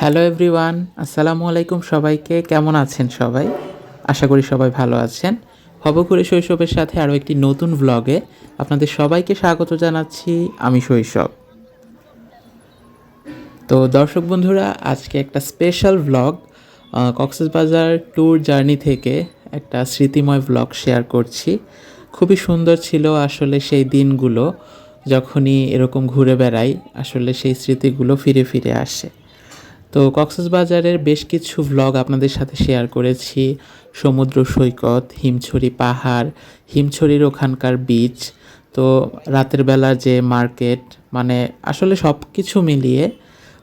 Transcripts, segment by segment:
Hello everyone, আসসালামু আলাইকুম সবাইকে। কেমন আছেন সবাই? আশা করি সবাই ভালো আছেন। হবকুরে শৈশবের সাথে আরও একটি নতুন ভ্লগে আপনাদের সবাইকে স্বাগত জানাচ্ছি, আমি শৈশব। তো দর্শক বন্ধুরা, আজকে একটা special vlog Cox's Bazar tour journey থেকে একটা স্মৃতিময় ভ্লগ শেয়ার করছি। খুবই সুন্দর ছিল আসলে সেই দিনগুলো, যখনই এরকম ঘুরে বেড়াই, আসলে সেই স্মৃতিগুলো ফিরে ফিরে আসে। তো কক্সবাজারের বেশ কিছু ভ্লগ আপনাদের সাথে শেয়ার করেছি। সমুদ্র সৈকত, হিমছড়ি পাহাড়, হিমছড়ির ওখানকার বিচ তো রাতের বেলা যে মার্কেট মানে আসলে সব কিছু মিলিয়ে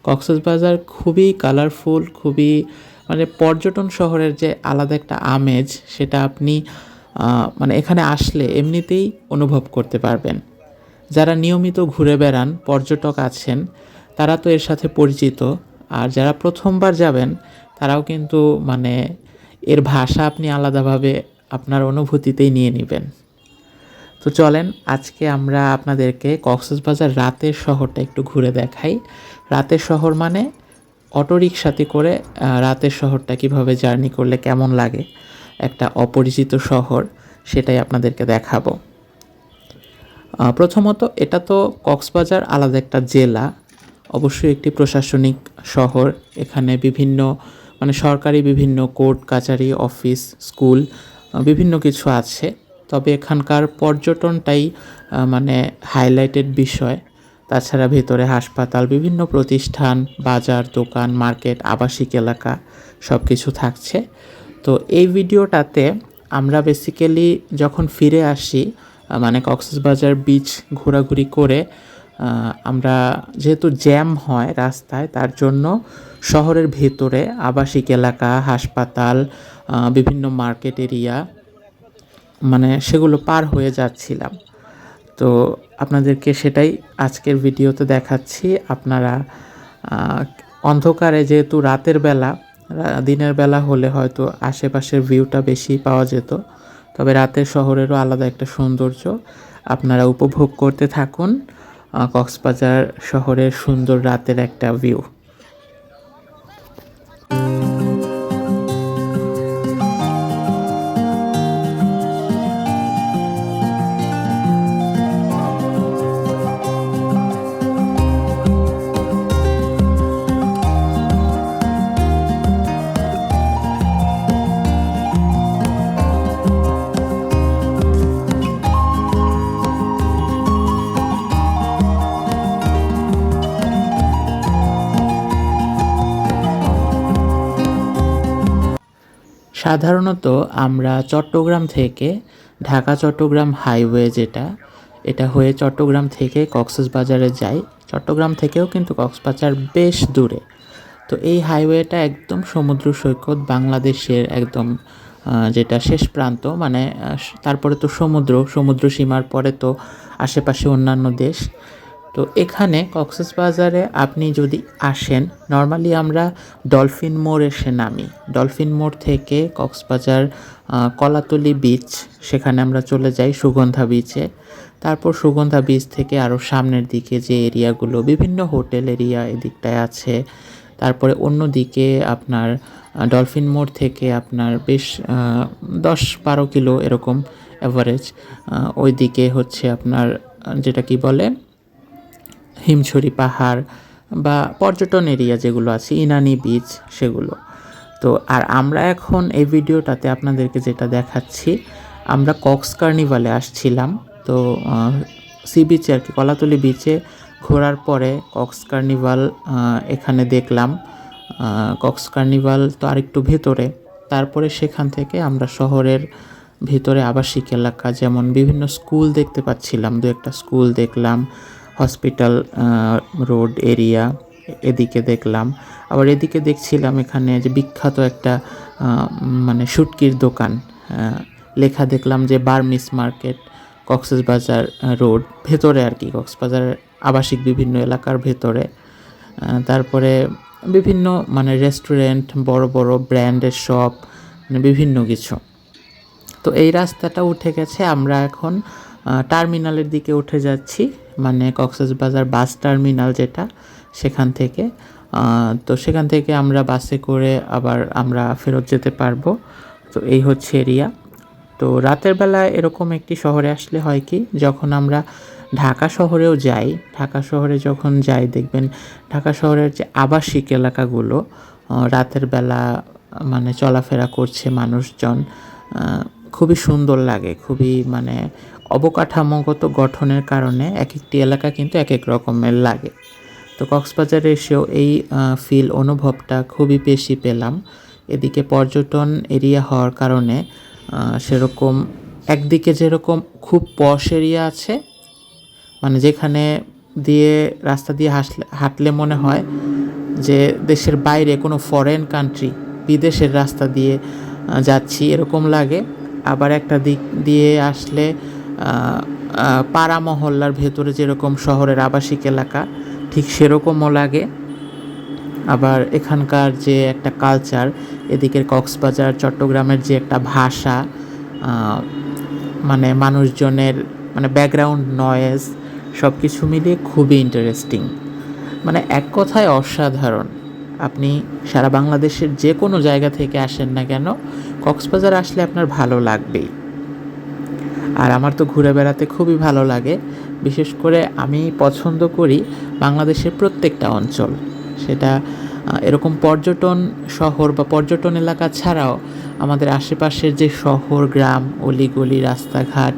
কক্সবাজার খুবই কালারফুল খুবই মানে পর্যটন শহরের যে আলাদা একটা আমেজ, সেটা আপনি মানে এখানে আসলে এমনিতেই অনুভব করতে পারবেন। যারা নিয়মিত ঘুরে বেড়ান, পর্যটক আছেন, তারা তো এর সাথে পরিচিত। আর যারা প্রথমবার যাবেন, তারাও কিন্তু মানে এর ভাষা আপনি আলাদাভাবে আপনার অনুভূতিতেই নিয়ে নেবেন। তো চলেন, আজকে আমরা আপনাদেরকে কক্সবাজার রাতের শহরটা একটু ঘুরে দেখাই। রাতের শহর মানে অটোরিকশাতে করে রাতের শহরটা কীভাবে জার্নি করলে কেমন লাগে, একটা অপরিচিত শহর, সেটাই আপনাদেরকে দেখাবো। প্রথমত এটা তো কক্সবাজার আলাদা একটা জেলা, অবশ্যই একটি প্রশাসনিক শহর, এখানে বিভিন্ন মানে সরকারি বিভিন্ন কোর্ট, কাচারি, অফিস, স্কুল বিভিন্ন কিছু আছে। তবে এখানকার পর্যটনটাই মানে হাইলাইটেড বিষয়। তাছাড়া ভেতরে হাসপাতাল, বিভিন্ন প্রতিষ্ঠান, বাজার, দোকান, মার্কেট, আবাসিক এলাকা সব কিছু থাকছে। তো এই ভিডিওটাতে আমরা বেসিক্যালি যখন ফিরে আসি মানে কক্সবাজার বিচ ঘোরাঘুরি করে আমরা যেহেতু জ্যাম হয় রাস্তায়, তার জন্য শহরের ভেতরে আবাসিক এলাকা, হাসপাতাল বিভিন্ন মার্কেট এরিয়া মানে সেগুলো পার হয়ে যাচ্ছিলাম। তো আপনাদেরকে সেটাই আজকের ভিডিওতে দেখাচ্ছি। আপনারা অন্ধকারে যেহেতু রাতের বেলা দিনের বেলা হলে হয়তো আশেপাশের ভিউটা বেশি পাওয়া যেত। তবে রাতের শহরেরও আলাদা একটা সৌন্দর্য। আপনারা উপভোগ করতে থাকুন কক্সবাজার শহরের সুন্দর রাতের একটা ভিউ। সাধারণত আমরা চট্টগ্রাম থেকে ঢাকা চট্টগ্রাম হাইওয়ে যেটা, এটা হয়ে চট্টগ্রাম থেকে কক্সবাজারে যাই। চট্টগ্রাম থেকেও কিন্তু কক্সবাজার বেশ দূরে। তো এই হাইওয়েটা একদম সমুদ্র সৈকত বাংলাদেশের একদম যেটা শেষ প্রান্ত মানে তারপরে তো সমুদ্র সমুদ্র সীমার পরে তো আশেপাশে অন্যান্য দেশ। তো এখানে কক্সবাজারে আপনি যদি আসেন নর্মালি আমরা ডলফিন মোড় এসে নামি। ডলফিন মোড় থেকে কক্সবাজার কলাতলি বিচ সেখানে আমরা চলে যাই সুগন্ধা বিচে তারপর সুগন্ধা বিচ থেকে আরও সামনের দিকে যে এরিয়াগুলো বিভিন্ন হোটেল এরিয়া এদিকটায় আছে। তারপরে অন্য দিকে আপনার ডলফিন মোড় থেকে আপনার বেশ দশ বারো কিলো এরকম অ্যাভারেজ ওই দিকে হচ্ছে আপনার যেটা কি বলে হিমছড়ি পাহাড় বা পর্যটন এরিয়া যেগুলো আছে, ইনানি বিচ সেগুলো। তো আর আমরা এখন এই ভিডিওটাতে আপনাদেরকে যেটা দেখাচ্ছি, আমরা কক্স কার্নিভালে আসছিলাম। তো সি বিচে আর কি, কলাতলি বিচে ঘোরার পরে কক্স কার্নিভাল এখানে দেখলাম। কক্স কার্নিভাল তো আরেকটু ভেতরে। তারপরে সেখান থেকে আমরা শহরের ভিতরে আবাসিক এলাকা, যেমন বিভিন্ন স্কুল দেখতে পাচ্ছিলাম। দু একটা স্কুল দেখলাম। হসপিটাল রোড এরিয়া এদিকে দেখলাম। আবার এদিকে দেখছিলাম এখানে যে বিখ্যাত একটা মানে শুটকির দোকান লেখা দেখলাম যে বার্মিস মার্কেট, কক্সবাজার রোড, ভেতরে আর কি কক্সবাজারের আবাসিক বিভিন্ন এলাকার ভেতরে। তারপরে বিভিন্ন মানে রেস্টুরেন্ট, বড় বড় ব্র্যান্ডের শপ মানে বিভিন্ন কিছু। তো এই রাস্তাটা উঠে গেছে, আমরা এখন টার্মিনালের দিকে উঠে যাচ্ছি মানে কক্সবাজার বাস টার্মিনাল যেটা, সেখান থেকে। তো সেখান থেকে আমরা বাসে করে আবার আমরা ফেরত যেতে পারব। তো এই হচ্ছে এরিয়া। তো রাতের বেলা এরকম একটি শহরে আসলে হয় কি, যখন আমরা ঢাকা শহরেও যাই, ঢাকা শহরে যখন যাই, দেখবেন ঢাকা শহরের যে আবাসিক এলাকাগুলো রাতের বেলা মানে চলাফেরা করছে মানুষজন খুবই সুন্দর লাগে, খুবই মানে অবকাঠামোগত গঠনের কারণে এক একটি এলাকা কিন্তু এক এক রকমের লাগে। তো কক্সবাজারে এসেও এই ফিল অনুভবটা খুবই বেশি পেলাম। এদিকে পর্যটন এরিয়া হওয়ার কারণে সেরকম একদিকে যেরকম খুব পশ এরিয়া আছে মানে যেখানে দিয়ে রাস্তা দিয়ে হাসলে, হাঁটলে মনে হয় যে দেশের বাইরে কোনো ফরেন কান্ট্রি বিদেশের রাস্তা দিয়ে যাচ্ছি এরকম লাগে। আবার একটা দিক দিয়ে আসলে পাড়া মহল্লার ভেতরে যেরকম শহরের আবাসিক এলাকা, ঠিক সেরকমও লাগে। আবার এখানকার যে একটা কালচার এদিকের কক্সবাজার, চট্টগ্রামের যে একটা ভাষা মানে মানুষজনের মানে ব্যাকগ্রাউন্ড নয়েজ সব কিছু মিলিয়ে খুবই ইন্টারেস্টিং মানে এক কথায় অসাধারণ। আপনি সারা বাংলাদেশের যে কোনো জায়গা থেকে আসেন না কেন, কক্সবাজার আসলে আপনার ভালো লাগবেই। আর আমার তো ঘুরে বেড়াতে খুবই ভালো লাগে। বিশেষ করে আমি পছন্দ করি বাংলাদেশের প্রত্যেকটা অঞ্চল। সেটা এরকম পর্যটন শহর বা পর্যটন এলাকা ছাড়াও আমাদের আশেপাশের যে শহর, গ্রাম, অলিগলি, রাস্তাঘাট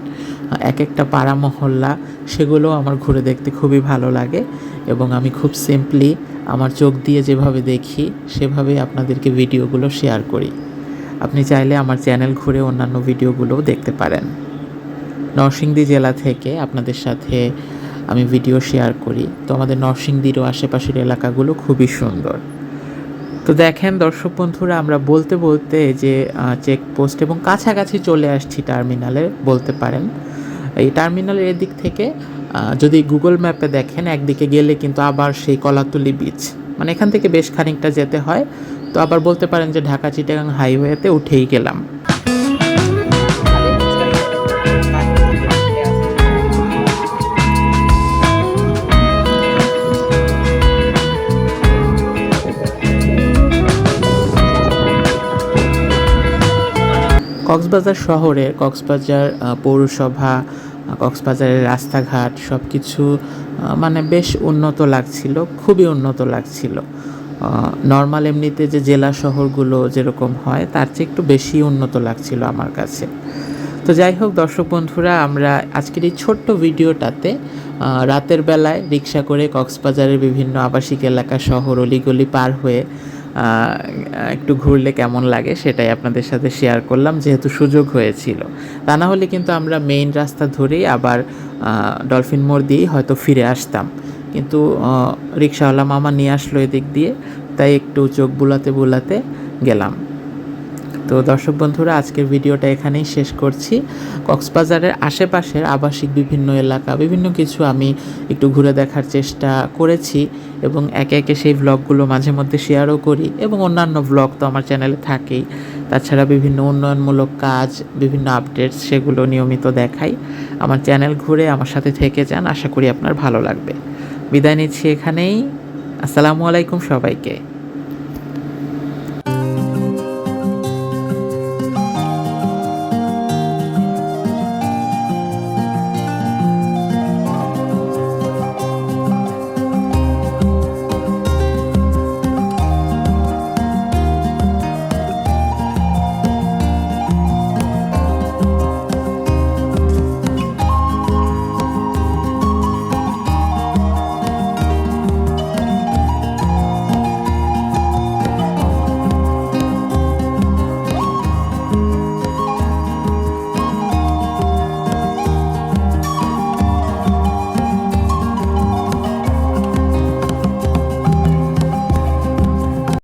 এক একটা পাড়া মহল্লা সেগুলো আমার ঘুরে দেখতে খুবই ভালো লাগে এবং আমি খুব সিম্পলি আমার চোখ দিয়ে যেভাবে দেখি, সেভাবেই আপনাদেরকে ভিডিওগুলো শেয়ার করি। আপনি চাইলে আমার চ্যানেল ঘুরে অন্যান্য ভিডিওগুলোও দেখতে পারেন। নরসিংদী জেলা থেকে আপনাদের সাথে আমি ভিডিও শেয়ার করি। তো আমাদের নরসিংদীরও আশেপাশের এলাকাগুলো খুবই সুন্দর। তো দেখেন দর্শক বন্ধুরা, আমরা বলতে বলতে যে চেকপোস্ট এবং কাছাকাছি চলে আসছি টার্মিনালে বলতে পারেন। এই টার্মিনালের এদিক থেকে যদি গুগল ম্যাপে দেখেন, একদিকে গেলে কিন্তু আবার সেই কলাতুলি বিচ মানে এখান থেকে বেশ খানিকটা যেতে হয়। তো আবার বলতে পারেন যে ঢাকা চিটাগাং হাইওয়েতে উঠেই গেলাম। কক্সবাজার শহরে কক্সবাজার পৌরসভা কক্সবাজারের রাস্তাঘাট সব কিছু মানে বেশ উন্নত লাগছিল, খুবই উন্নত লাগছিল। নর্মাল এমনিতে যে জেলা শহরগুলো যেরকম হয়, তার চেয়ে একটু বেশি উন্নত লাগছিল আমার কাছে। তো যাই হোক দর্শক বন্ধুরা, আমরা আজকের এই ছোট্ট ভিডিওটাতে রাতের বেলায় রিক্সা করে কক্সবাজারের বিভিন্ন আবাসিক এলাকা শহর অলিগলি পার হয়ে একটু ঘুরলে কেমন লাগে সেটাই আপনাদের সাথে শেয়ার করলাম, যেহেতু সুযোগ হয়েছিল। তা না হলে কিন্তু আমরা মেইন রাস্তা ধরেই আবার ডলফিন মোড় দিয়েই হয়তো ফিরে আসতাম। কিন্তু রিক্সাওয়ালা মামা নিয়ে আসলো এদিক দিয়ে, তাই একটু চোখ বুলাতে বুলাতে গেলাম। তো দর্শক বন্ধুরা, আজকের ভিডিওটা এখানেই শেষ করছি। কক্সবাজারের আশেপাশের আবাসিক বিভিন্ন এলাকা, বিভিন্ন কিছু আমি একটু ঘুরে দেখার চেষ্টা করেছি এবং একে একে সেই ভ্লগগুলো মাঝে মধ্যে শেয়ারও করি এবং অন্যান্য ব্লগ তো আমার চ্যানেলে থাকেই। তাছাড়া বিভিন্ন উন্নয়নমূলক কাজ, বিভিন্ন আপডেটস সেগুলো নিয়মিত দেখাই। আমার চ্যানেল ঘুরে আমার সাথে থেকে যান, আশা করি আপনার ভালো লাগবে। বিদায় নিচ্ছি এখানেই। আসসালামু আলাইকুম সবাইকে।